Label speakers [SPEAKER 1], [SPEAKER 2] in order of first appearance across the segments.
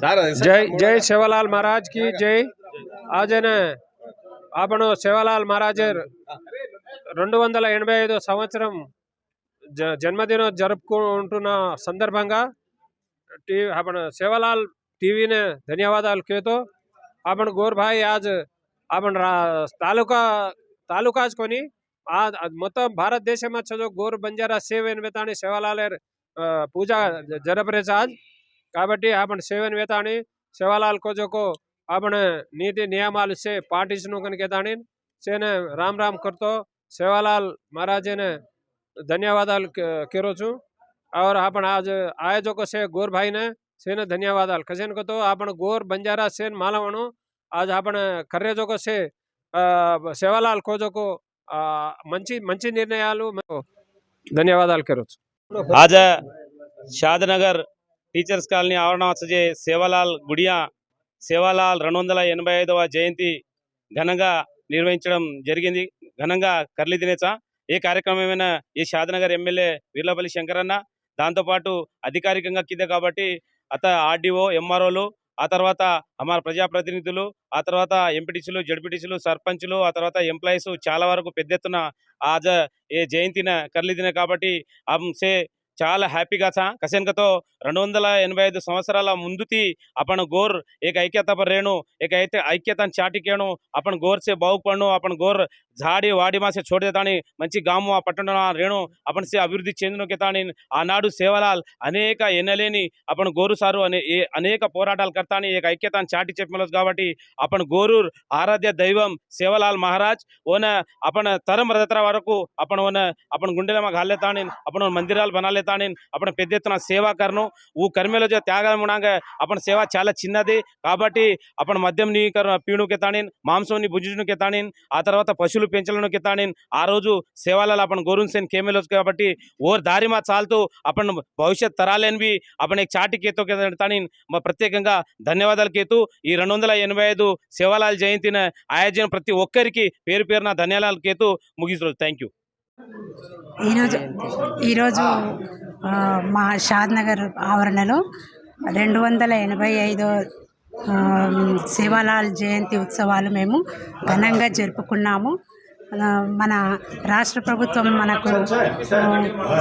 [SPEAKER 1] જય જય સેવાલાલ મહારાજ કી જય આજે ને આપણો સેવાલાલ મહારાજે రెండు వందల ఎనభై ఐదో సంవత్సరం జ జన్మదినం జరుపుకుంటున్న సందర్భంగా టీవీ આપણ સેવાલાલ ટીવીને ધન્યવાદ કહેતો આપણ ગોરભાઈ આજ આપણ તાલુકા તાલુકા જ કોની આ మొత్తం భారతదేశంમાં చదువు గోరు బంజారా సేవ్ అని బెతాని సేవలాలే పూజ జరపరేచాజ్ काबटी आप सीवन वेता शिवलाल कोजोको आप नीति नियम से पाटीसा से राम राम करतो शिवलाल महाराजे ने धन्यवाद करोचु और आप आज आयोजक से गोर भाई ने से धन्यवाद कसेन को तो आप गोर बंजारा सेन मालावणु आज आप खर्रे जो से शिवलाल को जो को मंची मंची निर्णय धन्यवाद करो
[SPEAKER 2] आज शादनगर టీచర్స్ కాలనీ ఆవరణాసజే సేవలాల్ గుడియా సేవాలాల్ రెండు వందల ఎనభై ఐదవ జయంతి ఘనంగా నిర్వహించడం జరిగింది. ఘనంగా కర్లి దినేచ ఏ కార్యక్రమమైన ఈ షాద్నగర్ ఎమ్మెల్యే వీర్లపల్లి శంకరన్న దాంతోపాటు అధికారికంగా కింద కాబట్టి అత ఆర్డీఓ ఎంఆర్ఓలు ఆ తర్వాత అమర ప్రజాప్రతినిధులు ఆ తర్వాత ఎంపీటీసీలు జడ్పీటీసీలు సర్పంచులు ఆ తర్వాత ఎంప్లాయీస్ చాలా వరకు పెద్ద ఎత్తున ఆ ఏ జయంతిన కర్లిదిన కాబట్టి అంసే చాలా హ్యాపీగా సా కసెన్కతో రెండు వందల ఎనభై ఐదు సంవత్సరాల ముందుతి అపణ గోర్ ఏక ఐక్యత రేణు ఏక ఐతే ఐక్యతను చాటికేను అపణ గోర్సే బాగుపడ్ను అపణ గోర్ జాడి వాడి మాసే చోడేతాని మంచి గాము ఆ పట్టణ రేణు అపణ సే అభివృద్ధి చెందినకేతాని ఆనాడు సేవలాల్ అనేక ఎన్నలేని అపణ గోరు సారు అనే అనేక పోరాటాలు కర్తాని ఏక ఐక్యతను చాటి చెప్పలేదు కాబట్టి అపణ గోరూర్ ఆరాధ్య దైవం సేవలాల్ మహారాజ్ ఓన అపణ తరం రథతర వరకు అపణ ఓన అపణ గుండెలమ్మ గాలేతాని అపణ మందిరాలు బనాలేతా बनालेतानी आपण పెద్ద ఎత్తున సేవా కర్ను ఊ కర్మెలో जो త్యాగ మునాంగ आपण సేవ చాలా చిన్నది కాబట్టి आपण మద్యం నీ పీణు కెతానిన్ మాంసం ని భుజించును కెతానిన్ ఆ తర్వాత పశువులు పెంచలను కెతానిన్ ఆ రోజు సేవలలో आपण గోరున్ సేన్ కేమెలోస్ కాబట్టి ఓర్ దారి మా చాలుతూ आपण భవిష్యత్ తరాలని బి आपण एक చాటి కేతో కెతానిన్ మా ప్రత్యేకంగా ధన్యవాదాలు కేతూ ఈ రెండు వందల ఎనభై ఐదు సేవాలాల్ జయంతిన ఆయోజన ప్రతి ఒక్కరికి పేరు పేరున ధన్యవాదాలు కేతూ ముగిస్తున్నారు థ్యాంక్ యూ
[SPEAKER 3] ఈరోజు ఈరోజు మా షాద్ నగర్ ఆవరణలో రెండు వందల ఎనభై ఐదో ఆ, సేవాలాల్ జయంతి ఉత్సవాలు మేము ఘనంగా జరుపుకున్నాము. మన రాష్ట్ర ప్రభుత్వం మనకు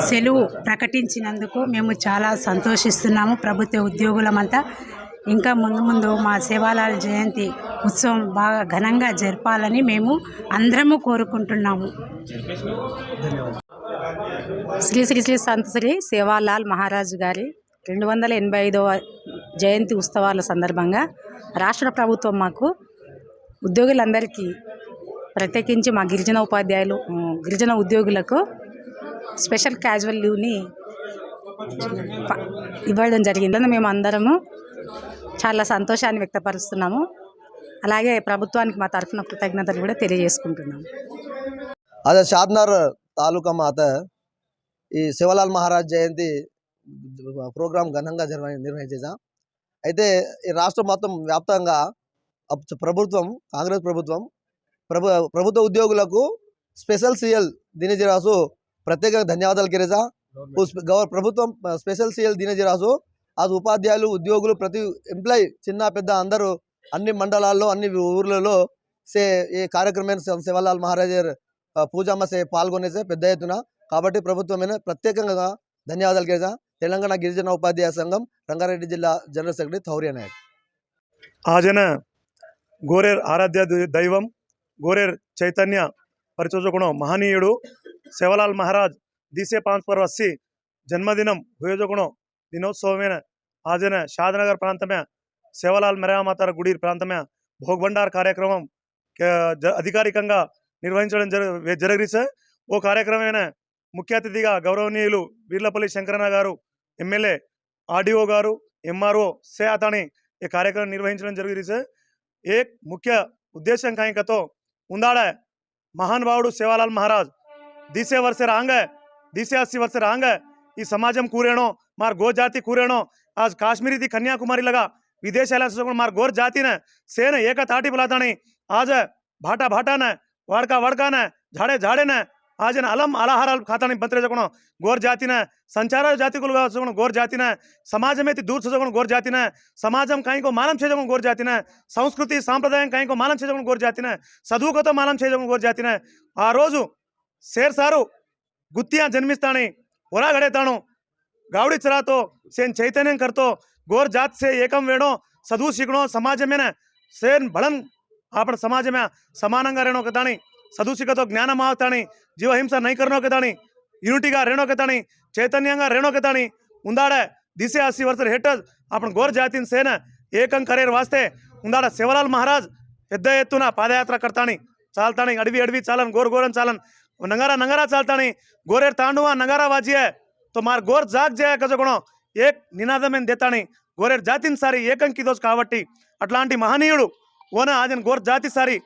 [SPEAKER 3] సెలవు ప్రకటించినందుకు మేము చాలా సంతోషిస్తున్నాము. ప్రభుత్వ ఉద్యోగులమంతా ఇంకా ముందు ముందు మా సేవాలాల్ జయంతి ఉత్సవం బాగా ఘనంగా జరపాలని మేము అందరము కోరుకుంటున్నాము.
[SPEAKER 4] శ్రీ శ్రీ శ్రీ సంత శ్రీ సేవాలాల్ మహారాజు గారి రెండు వందల ఎనభై ఐదవ జయంతి ఉత్సవాల సందర్భంగా రాష్ట్ర ప్రభుత్వం మాకు ఉద్యోగులందరికీ ప్రత్యేకించి మా గిరిజన ఉపాధ్యాయులు గిరిజన ఉద్యోగులకు స్పెషల్ క్యాజువల్ లీవ్ని ఇవ్వడం జరిగిందని మేము అందరము చాలా సంతోషాన్ని వ్యక్తపరుస్తున్నాము. అలాగే ప్రభుత్వానికి మా తరఫున కృతజ్ఞతలు కూడా తెలియజేసుకుంటున్నాము.
[SPEAKER 5] అదే షాద్నగర్ తాలూకా మాత ఈ శివలాల్ మహారాజ్ జయంతి ప్రోగ్రాం ఘనంగా నిర్వ నిర్వహించేసాం అయితే ఈ రాష్ట్రం మొత్తం వ్యాప్తంగా ప్రభుత్వం కాంగ్రెస్ ప్రభుత్వం ప్రభు ప్రభుత్వ ఉద్యోగులకు స్పెషల్ సీఎల్ దినజరాసు ప్రత్యేకంగా ధన్యవాదాలు గిరిజా గౌర ప్రభుత్వం స్పెషల్ సీఎల్ దినజరాసు ఆ ఉపాధ్యాయులు ఉద్యోగులు ప్రతి ఎంప్లాయీ చిన్న పెద్ద అందరూ అన్ని మండలాల్లో అన్ని ఊర్లలో సే ఈ కార్యక్రమమైన శివలాల్ మహారాజ్ పూజమ్మ సే పాల్గొనేసే పెద్ద ఎత్తున కాబట్టి ప్రభుత్వమైన ప్రత్యేకంగా ధన్యవాదాలు గిరిజా తెలంగాణ గిరిజన ఉపాధ్యాయ సంఘం రంగారెడ్డి జిల్లా జనరల్ సెక్రటరీ థౌర్య నాయక్
[SPEAKER 6] ఆజన గోరేర్ ఆరాధ్య దైవం గోరేర్ చైతన్య పరిచోజకుడు మహనీయుడు శివలాల్ మహారాజ్ దీసే పాన్స్పర్ వస్సి జన్మదినం ఉపయోజకుడు దినోత్సవమైన ఆజన షాద్నగర్ ప్రాంతమే సేవలాల్ మెరామాతార గుడి ప్రాంతమే భోగ్బండార్ కార్యక్రమం అధికారికంగా నిర్వహించడం జర ఓ కార్యక్రమమైన ముఖ్య అతిథిగా గౌరవనీయులు Veerlapalli Shankaranna garu MLA RDO garu MRO సే అతని ఈ కార్యక్రమం నిర్వహించడం జరిగింది ఏ ముఖ్య ఉద్దేశం కాయకతో ఉందాడ మహానుభావుడు సేవాలాల్ మహారాజ్ దీసే వర్ష రాంగ దీసే అస్సి వర్ష రాంగ ఈ సమాజం కూరేణో మార్ గో జాతి కూరేణో आज काश्मीरी थी कन्याकुमारी लगा विदेशाला सुद्धा मार गोर जातीनं सेन एका ताटी बुलाताणी आज भाटा भाटानं वाडका वाडकानं झाडे झाडेनं ಆಜನ ಅಲಂ ಅಲಹಾರಾಲ್ ಖಾತಾನಿ ಬಂತ್ರೆ ಜಗೋಣ ಗೋರ್ ಜಾತಿನ ಸಂಚಾರ ಜಾತಿಗಳು ಸಗೋಣ ಗೋರ್ ಜಾತಿನ ಸಮಾಜ ಮೇತಿ ದೂರ ಸಗೋಣ ಗೋರ್ ಜಾತಿನ సమాజం కాయింకో మానం చేయడం గోరు జాతిన సంస్కృతి సాంప్రదాయం కాయింకో మానం చేయడం గోరు జాతిన చదువుకతో మానం చేయడం గోరు జాతిన ఆ రోజు ಶೇರ್ ಸಾರು ಗುತ್ತಿಯ ಜನ್ಮಿಸ್ತಾನೆ ಹೊರಗಡೆತಾಣು गावड़ी चरा तो सेन चैतन्य करतो गोर जात से एकम वेणो सदु सीखणो समाज में न सेन बड़न आपण समाज में సమానంగా రేణో కదాని చదువు సిక్కతో జ్ఞానం అవుతాని జీవహింస నై కరణో కదాని యూనిటీగా రేణో కదాని చైతన్యంగా రేణో కదాని ఉందాడ దిశೆ अस्सी वर्ष हेठच आपण गोर जातीन సేన ఏకం కరేర్ వాస్తే ఉందాడ శివలాల్ మహారాజ్ పెద్ద ఎత్తున పాదయాత్ర కడతాని చాల్తాని అడవి అడవి చాలని గోర్ గోరన్ చాలన్ नगारा नगारा चालतानी गोरेर तांडुवा नगारा वाजिये તો మారు గోర్ జాగ్ జయ ఏక్ ఏ నినాదమైన దేతాని. గోరేరు జాతిని సారి ఏకంకి దోసు కాబట్టి అట్లాంటి మహనీయుడు ఓన ఆదిన గోర్ జాతి సారి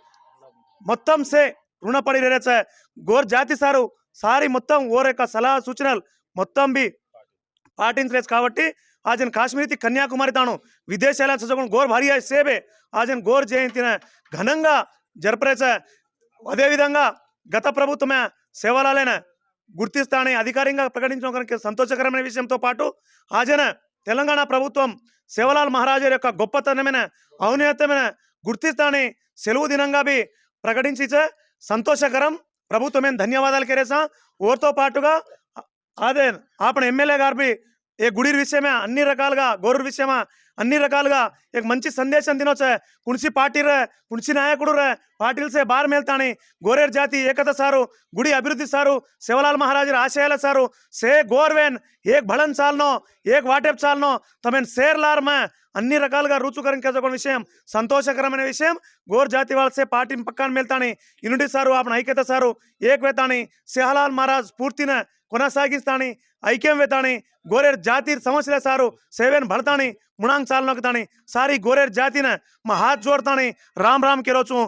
[SPEAKER 6] మొత్తం సే రుణపడి రేచే గోర్ జాతి సారు సారి మొత్తం ఓర్ యొక్క సలహా సూచనలు మొత్తం బి పాటించలేదు కాబట్టి ఆజన్ కాశ్మీర్కి కన్యాకుమారి తాను విదేశాల చదువుకుని గోర్ భారీ సేబే. ఆజన్ గోర్ జయంతిని ఘనంగా జరపరేచ అదేవిధంగా గత ప్రభుత్వమే సేవలాలైన గుర్తిస్తానని అధికారికంగా ప్రకటించడం కనుక సంతోషకరమైన విషయంతో పాటు ఆజన తెలంగాణ ప్రభుత్వం సేవలాల్ మహారాజు యొక్క గొప్పతనమైన ఔన్నతమైన గుర్తిస్తానని సెలవు దినంగా బి ప్రకటించితే సంతోషకరం. ప్రభుత్వమేం ధన్యవాదాలు కేరేసా ఓరితో పాటుగా అదే ఆపణ ఎమ్మెల్యే గారు బి ఏ గుడి విషయమే అన్ని రకాలుగా గౌరవ విషయమా అన్ని రకాలుగా ఏ మంచి సందేశం తినొచ్చే కుణిసి పార్టీ రే కుణసి నాయకుడు రే పాటిల్సే సే బార్ మేల్తాని గోరేర్ జాతి ఏకత సారు గుడి అభివృద్ధి సారు శివలాల్ మహారాజుల ఆశయాల సారు సే గోర్వేన్ ఏక్ భళన్ చాలనో ఏక్ వాటెప్ చాలనో తమెన్ సేర్ లార్ అన్ని రకాలుగా రుచుకరం కేసుకున్న విషయం సంతోషకరమైన విషయం గోర్ జాతి వాళ్ళసే పార్టీ పక్కన మేల్తాని ఇనుడి సారు ఆపణ ఐక్యత సారు ఏక్వేతాని సెహలాల్ సిహలాల్ మహారాజ్ పూర్తిన కొనసాగిస్తాని ఐక్యం వేతాని గోరేర్ జాతి సమస్యల సారు సేవేన్ భడతాని ముణాంగ్ చాలనొకతాని సారి గోరేర్ జాతిన మా హాత్ జోడతాని రామ్ రామ్ కెరోచు